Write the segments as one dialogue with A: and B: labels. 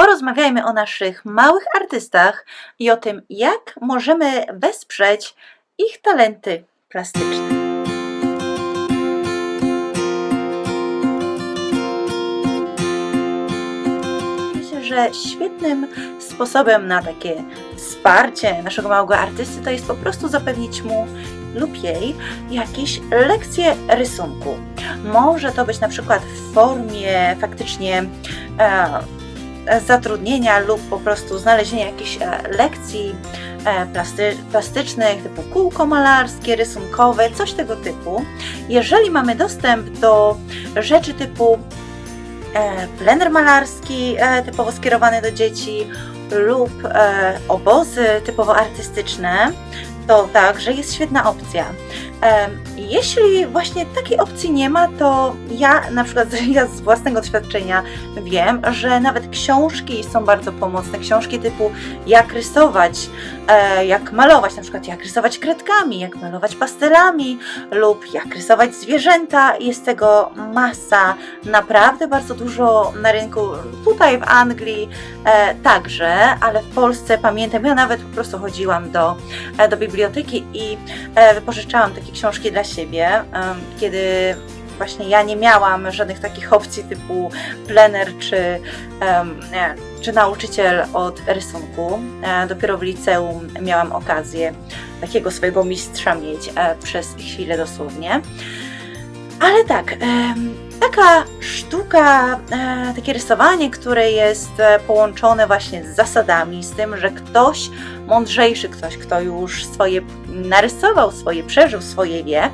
A: porozmawiajmy o naszych małych artystach i o tym, jak możemy wesprzeć ich talenty plastyczne. Myślę, że świetnym sposobem na takie wsparcie naszego małego artysty to jest po prostu zapewnić mu lub jej jakieś lekcje rysunku. Może to być na przykład w formie faktycznie e, zatrudnienia lub po prostu znalezienia jakichś e, lekcji e, plasty, plastycznych, typu kółko malarskie, rysunkowe, coś tego typu. Jeżeli mamy dostęp do rzeczy typu e, plener malarski, e, typowo skierowany do dzieci, lub e, obozy typowo artystyczne, to także jest świetna opcja. Jeśli właśnie takiej opcji nie ma, to ja na przykład ja z własnego doświadczenia wiem, że nawet książki są bardzo pomocne. Książki typu jak rysować, jak malować, na przykład jak rysować kredkami, jak malować pastelami lub jak rysować zwierzęta. Jest tego masa, naprawdę bardzo dużo na rynku. Tutaj w Anglii e, także, ale w Polsce pamiętam, ja nawet po prostu chodziłam do, e, do biblioteki i e, wypożyczałam takie książki dla siebie, kiedy właśnie ja nie miałam żadnych takich opcji typu plener czy, czy nauczyciel od rysunku. E, Dopiero w liceum miałam okazję takiego swojego mistrza mieć e, przez chwilę dosłownie. Ale tak, taka sztuka, e, takie rysowanie, które jest e, połączone właśnie z zasadami, z tym, że ktoś mądrzejszy, ktoś, kto już swoje narysował, swoje przeżył, swoje wie,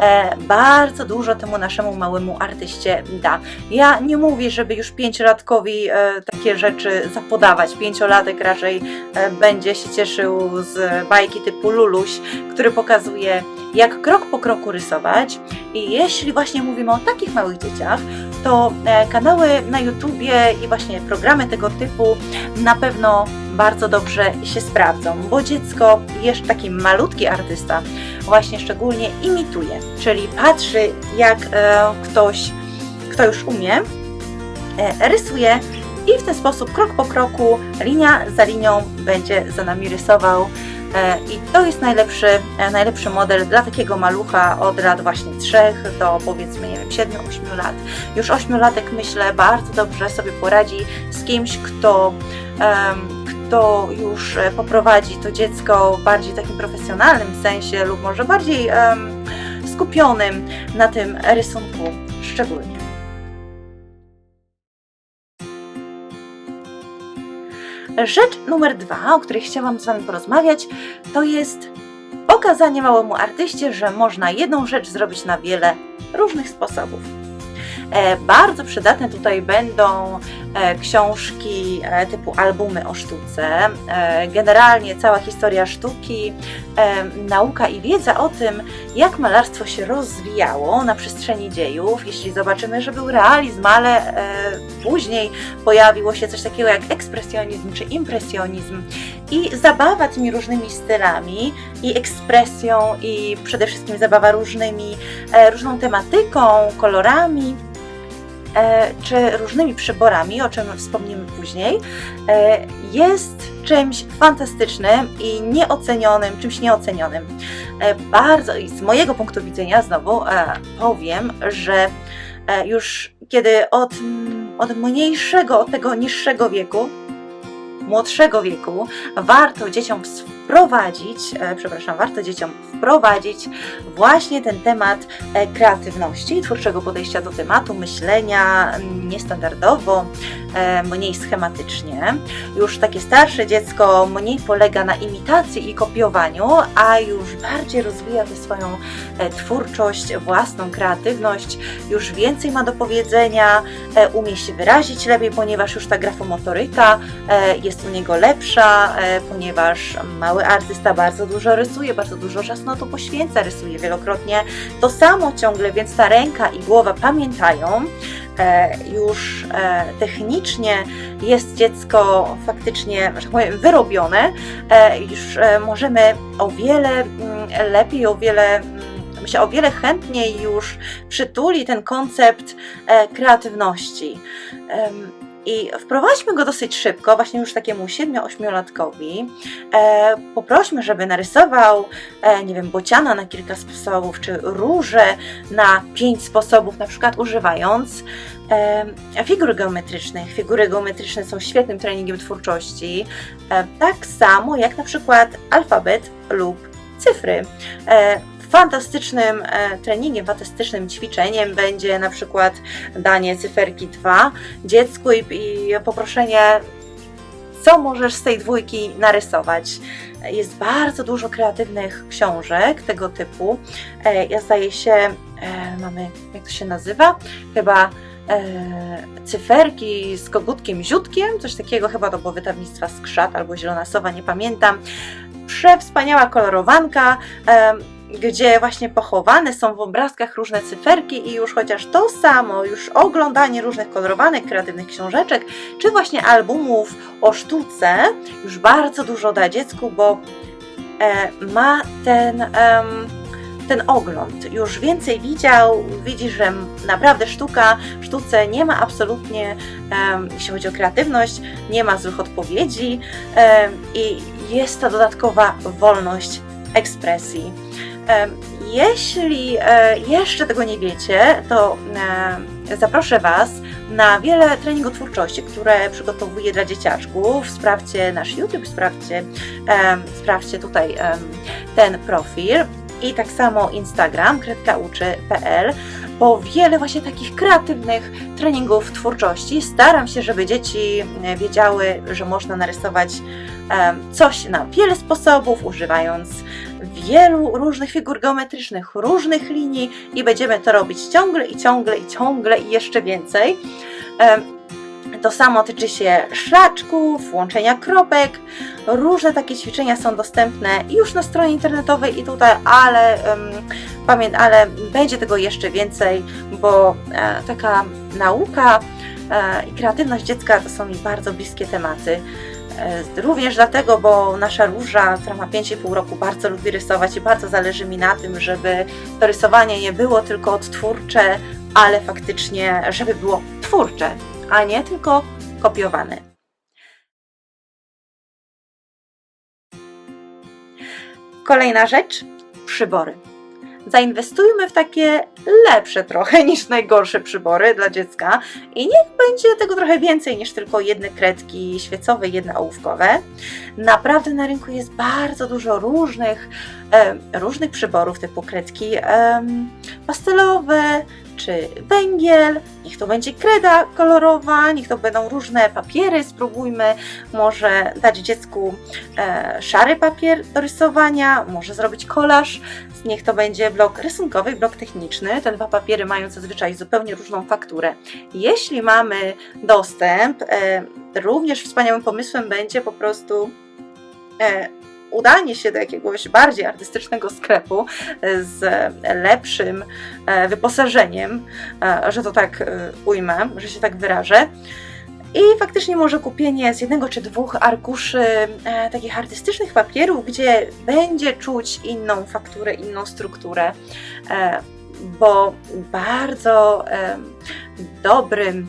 A: e, bardzo dużo temu naszemu małemu artyście da. Ja nie mówię, żeby już pięciolatkowi takie rzeczy zapodawać. Pięciolatek raczej będzie się cieszył z bajki typu Luluś, który pokazuje, jak krok po kroku rysować. I jeśli właśnie mówimy o takich małych dzieciach, to e, kanały na YouTubie i właśnie programy tego typu na pewno bardzo dobrze się sprawdzą, bo dziecko, jeszcze taki malutki artysta, właśnie szczególnie imituje, czyli patrzy jak e, ktoś, kto już umie, e, rysuje i w ten sposób krok po kroku, linia za linią będzie za nami rysował. E, I to jest najlepszy, e, najlepszy model dla takiego malucha od lat właśnie 3 do powiedzmy, nie wiem, 7-8 lat. Już 8-latek myślę bardzo dobrze sobie poradzi z kimś, kto, kto już e, poprowadzi to dziecko w bardziej takim profesjonalnym sensie lub może bardziej skupionym na tym rysunku szczególnie. Rzecz numer dwa, o której chciałam z Wami porozmawiać, to jest pokazanie małemu artyście, że można jedną rzecz zrobić na wiele różnych sposobów. E, bardzo przydatne tutaj będą książki e, typu albumy o sztuce, e, generalnie cała historia sztuki, e, nauka i wiedza o tym, jak malarstwo się rozwijało na przestrzeni dziejów. Jeśli zobaczymy, że był realizm, ale e, później pojawiło się coś takiego jak ekspresjonizm czy impresjonizm. I zabawa tymi różnymi stylami i ekspresją i przede wszystkim zabawa różnymi, e, różną tematyką, kolorami. e, czy różnymi przyborami, o czym wspomnimy później, e, jest czymś fantastycznym i nieocenionym, czymś nieocenionym. E, Bardzo i z mojego punktu widzenia znowu e, powiem, że e, już kiedy od, od mniejszego, od tego niższego wieku, młodszego wieku, warto dzieciom wprowadzić, e, przepraszam, warto dzieciom wprowadzić właśnie ten temat e, kreatywności, twórczego podejścia do tematu, myślenia niestandardowo, e, mniej schematycznie. Już takie starsze dziecko mniej polega na imitacji i kopiowaniu, a już bardziej rozwija tę swoją twórczość, własną kreatywność, już więcej ma do powiedzenia, umie się wyrazić lepiej, ponieważ już ta grafomotoryka jest u niego lepsza, ponieważ mały artysta bardzo dużo rysuje, bardzo dużo czasu na to poświęca, rysuje wielokrotnie to samo ciągle, więc ta ręka i głowa pamiętają. E, już e, technicznie jest dziecko faktycznie, że tak powiem, wyrobione, e, już e, możemy o wiele mm, lepiej, o wiele mm, myślę, o wiele chętniej już przytuli ten koncept e, kreatywności. Em, I wprowadźmy go dosyć szybko, właśnie już takiemu 7-8-latkowi. E, poprośmy, żeby narysował, e, nie wiem, bociana na kilka sposobów, czy róże na pięć sposobów, na przykład używając e, figur geometrycznych. Figury geometryczne są świetnym treningiem twórczości, e, tak samo jak na przykład alfabet lub cyfry. E, Fantastycznym e, treningiem, fantastycznym ćwiczeniem będzie na przykład danie cyferki 2 dziecku i, i poproszenie, co możesz z tej dwójki narysować. Jest bardzo dużo kreatywnych książek tego typu. E, Ja zdaje się, e, mamy, jak to się nazywa? Chyba e, cyferki z kogutkiem ziutkiem, coś takiego, chyba to było wydawnictwa Skrzat albo Zielona Sowa, nie pamiętam. Przewspaniała kolorowanka, e, gdzie właśnie pochowane są w obrazkach różne cyferki i już chociaż to samo, już oglądanie różnych kolorowanych, kreatywnych książeczek, czy właśnie albumów o sztuce, już bardzo dużo da dziecku, bo e, ma ten, ten ogląd. Już więcej widział, widzi, że naprawdę sztuka, sztuce nie ma absolutnie, jeśli chodzi o kreatywność, nie ma złych odpowiedzi i jest ta dodatkowa wolność ekspresji. Jeśli e, jeszcze tego nie wiecie, to zaproszę Was na wiele treningów twórczości, które przygotowuję dla dzieciaczków. Sprawdźcie nasz YouTube, sprawdźcie, sprawdźcie tutaj ten profil i tak samo Instagram kredkauczy.pl, bo wiele właśnie takich kreatywnych treningów twórczości. Staram się, żeby dzieci e, wiedziały, że można narysować coś na wiele sposobów, używając wielu różnych figur geometrycznych, różnych linii i będziemy to robić ciągle i ciągle i ciągle i jeszcze więcej. To samo tyczy się szlaczków, łączenia kropek. Różne takie ćwiczenia są dostępne już na stronie internetowej i tutaj, ale, em, pamię- ale będzie tego jeszcze więcej, bo e, taka nauka e, i kreatywność dziecka to są mi bardzo bliskie tematy. E, Również dlatego, bo nasza róża, która ma 5,5 roku, bardzo lubi rysować i bardzo zależy mi na tym, żeby to rysowanie nie było tylko odtwórcze, ale faktycznie, żeby było twórcze, a nie tylko kopiowane. Kolejna rzecz przybory. Zainwestujmy w takie lepsze trochę niż najgorsze przybory dla dziecka i niech będzie tego trochę więcej niż tylko jedne kredki świecowe, jedne ołówkowe. Naprawdę na rynku jest bardzo dużo różnych, em, różnych przyborów typu kredki em, pastelowe czy węgiel. Niech to będzie kreda kolorowa, niech to będą różne papiery. Spróbujmy może dać dziecku e, szary papier do rysowania, może zrobić kolaż. Niech to będzie blok rysunkowy, blok techniczny. Te dwa papiery mają zazwyczaj zupełnie różną fakturę. Jeśli mamy dostęp, e, również wspaniałym pomysłem będzie po prostu e, udanie się do jakiegoś bardziej artystycznego sklepu z lepszym e, wyposażeniem, e, że to tak e, ujmę, że się tak wyrażę. I faktycznie może kupienie z jednego czy dwóch arkuszy e, takich artystycznych papierów, gdzie będzie czuć inną fakturę, inną strukturę, e, bo bardzo e, dobrym,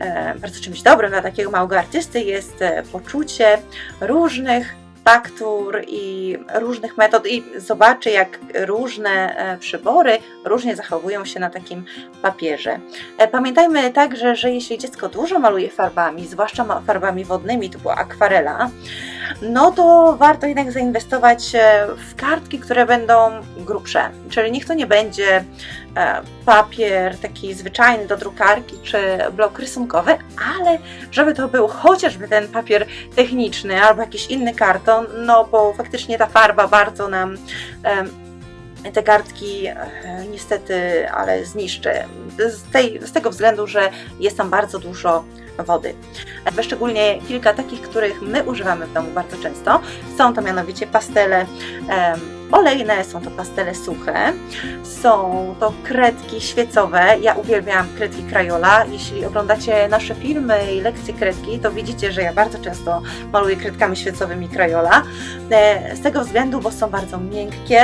A: e, bardzo czymś dobrym dla takiego małego artysty jest poczucie różnych faktur i różnych metod i zobaczy, jak różne e, przybory różnie zachowują się na takim papierze. E, Pamiętajmy także, że jeśli dziecko dużo maluje farbami, zwłaszcza farbami wodnymi typu akwarela, no to warto jednak zainwestować e, w kartki, które będą grubsze. Czyli niech to nie będzie papier taki zwyczajny do drukarki czy blok rysunkowy, ale żeby to był chociażby ten papier techniczny albo jakiś inny karton, no bo faktycznie ta farba bardzo nam te kartki e, niestety, ale zniszczy. Z, tej, z tego względu, że jest tam bardzo dużo wody. E, Szczególnie kilka takich, których my używamy w domu bardzo często. Są to mianowicie pastele olejne, są to pastele suche, są to kredki świecowe. Ja uwielbiam kredki Crayola. Jeśli oglądacie nasze filmy i lekcje kredki, to widzicie, że ja bardzo często maluję kredkami świecowymi Crayola. E, Z tego względu, bo są bardzo miękkie,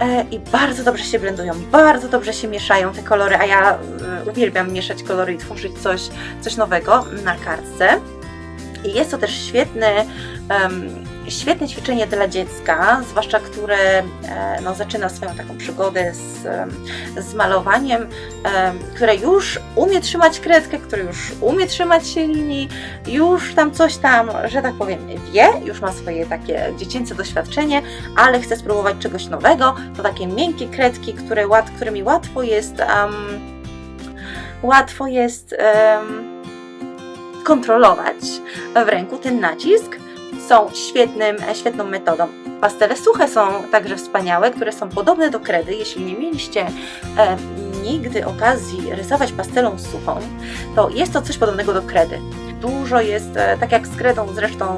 A: e, i bardzo dobrze się blendują, bardzo dobrze się mieszają te kolory, a ja e, uwielbiam mieszać kolory i tworzyć coś, coś nowego na kartce. I jest to też świetny, em, świetne ćwiczenie dla dziecka, zwłaszcza które e, no, zaczyna swoją taką przygodę z, z malowaniem, em, które już umie trzymać kredkę, które już umie trzymać się linii, już tam coś tam, że tak powiem, wie, już ma swoje takie dziecięce doświadczenie, ale chce spróbować czegoś nowego. To takie miękkie kredki, które którymi łatwo jest, em, łatwo jest em, kontrolować w ręku ten nacisk, są świetnym, świetną metodą. Pastele suche są także wspaniałe, które są podobne do kredy. Jeśli nie mieliście e, nigdy okazji rysować pastelą suchą, to jest to coś podobnego do kredy. Dużo jest, e, tak jak z kredą zresztą,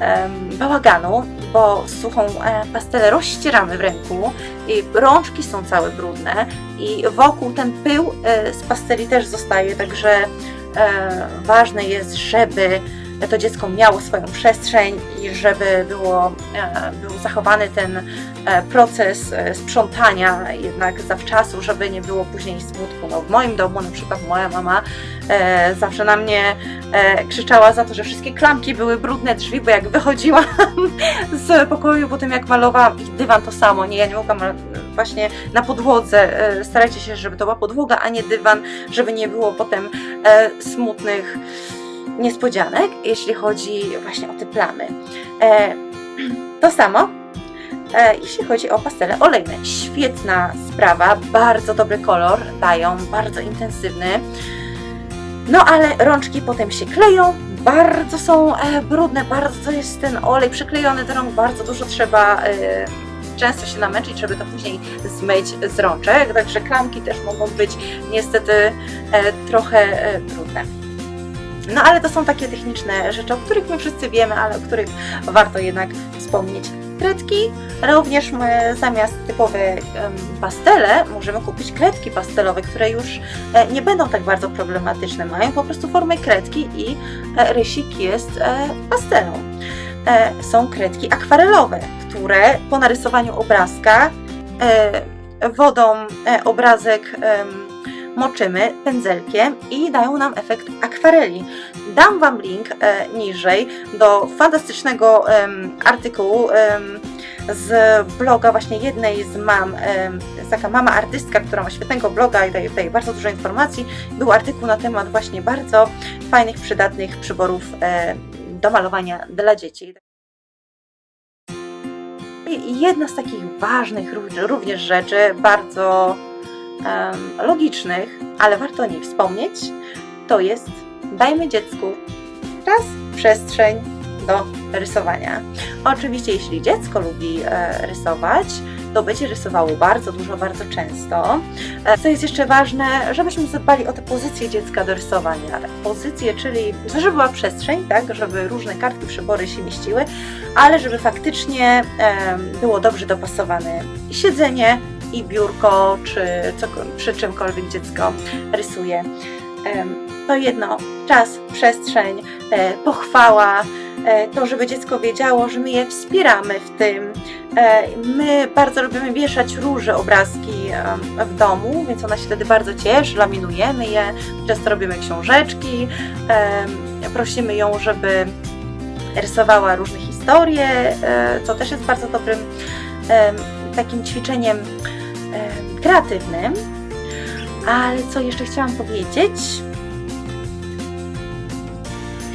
A: em, bałaganu, bo suchą e, pastelę rozścieramy w ręku i rączki są całe brudne i wokół ten pył e, z pasteli też zostaje, także e, ważne jest, żeby to dziecko miało swoją przestrzeń i żeby było, e, był zachowany ten e, proces e, sprzątania jednak zawczasu, żeby nie było później smutku. No, w moim domu na przykład moja mama e, zawsze na mnie e, krzyczała za to, że wszystkie klamki były brudne drzwi, bo jak wychodziłam z pokoju po tym jak malowałam i dywan to samo, nie, ja nie mogłam e, właśnie na podłodze, e, starajcie się, żeby to była podłoga, a nie dywan, żeby nie było potem e, smutnych niespodzianek, jeśli chodzi właśnie o te plamy. E, to samo, e, jeśli chodzi o pastele olejne. Świetna sprawa, bardzo dobry kolor dają, bardzo intensywny. No ale rączki potem się kleją, bardzo są e, brudne, bardzo jest ten olej przyklejony do rąk, bardzo dużo trzeba często się namęczyć, żeby to później zmyć z rączek, także klamki też mogą być niestety trochę e, trudne. No ale to są takie techniczne rzeczy, o których my wszyscy wiemy, ale o których warto jednak wspomnieć. Kredki również my zamiast typowe pastele możemy kupić kredki pastelowe, które już e, nie będą tak bardzo problematyczne. Mają po prostu formę kredki i e, rysik jest e, pastelą. Są kredki akwarelowe, które po narysowaniu obrazka wodą obrazek moczymy pędzelkiem i dają nam efekt akwareli. Dam Wam link e, niżej do fantastycznego em, artykułu em, z bloga właśnie jednej z mam, jest taka mama artystka, która ma świetnego bloga i daje tutaj bardzo dużo informacji. Był artykuł na temat właśnie bardzo fajnych, przydatnych przyborów e, do malowania dla dzieci. I jedna z takich ważnych ró- również rzeczy, bardzo em, logicznych, ale warto o niej wspomnieć, to jest dajmy dziecku czas, przestrzeń do rysowania. Oczywiście, jeśli dziecko lubi e, rysować, to będzie rysowało bardzo dużo, bardzo często. E, Co jest jeszcze ważne, żebyśmy zadbali o tę pozycję dziecka do rysowania. Pozycję, czyli żeby była przestrzeń, tak, żeby różne kartki, przybory się mieściły, ale żeby faktycznie em, było dobrze dopasowane siedzenie biurko, czy co, przy czymkolwiek dziecko rysuje. To jedno, czas, przestrzeń, e, pochwała, e, to, żeby dziecko wiedziało, że my je wspieramy w tym. E, My bardzo lubimy wieszać róże obrazki w domu, więc ona się wtedy bardzo cieszy, laminujemy je, często robimy książeczki, prosimy ją, żeby rysowała różne historie, co też jest bardzo dobrym takim ćwiczeniem em, kreatywnym. Ale co jeszcze chciałam powiedzieć?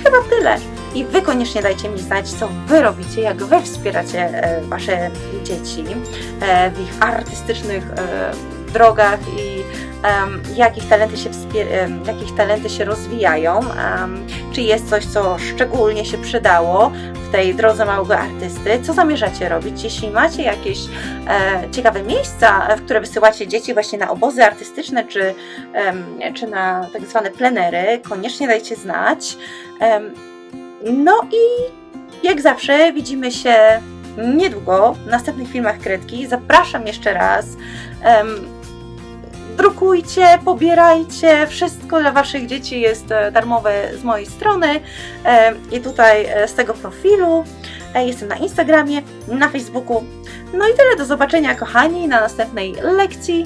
A: Chyba tyle. I Wy koniecznie dajcie mi znać, co Wy robicie, jak Wy wspieracie e, Wasze dzieci e, w ich artystycznych e, drogach i jakich talenty się jakich talenty się rozwijają. czy jest coś, co szczególnie się przydało w tej drodze małego artysty? Co zamierzacie robić? Jeśli macie jakieś e, ciekawe miejsca, w które wysyłacie dzieci właśnie na obozy artystyczne, czy, czy na tak zwane plenery, koniecznie dajcie znać. No i jak zawsze widzimy się niedługo w następnych filmach Kredki. Zapraszam jeszcze raz. Drukujcie, pobierajcie, wszystko dla Waszych dzieci jest e, darmowe z mojej strony e, i tutaj e, z tego profilu. Jestem na Instagramie, na Facebooku, No i tyle, do zobaczenia kochani na następnej lekcji.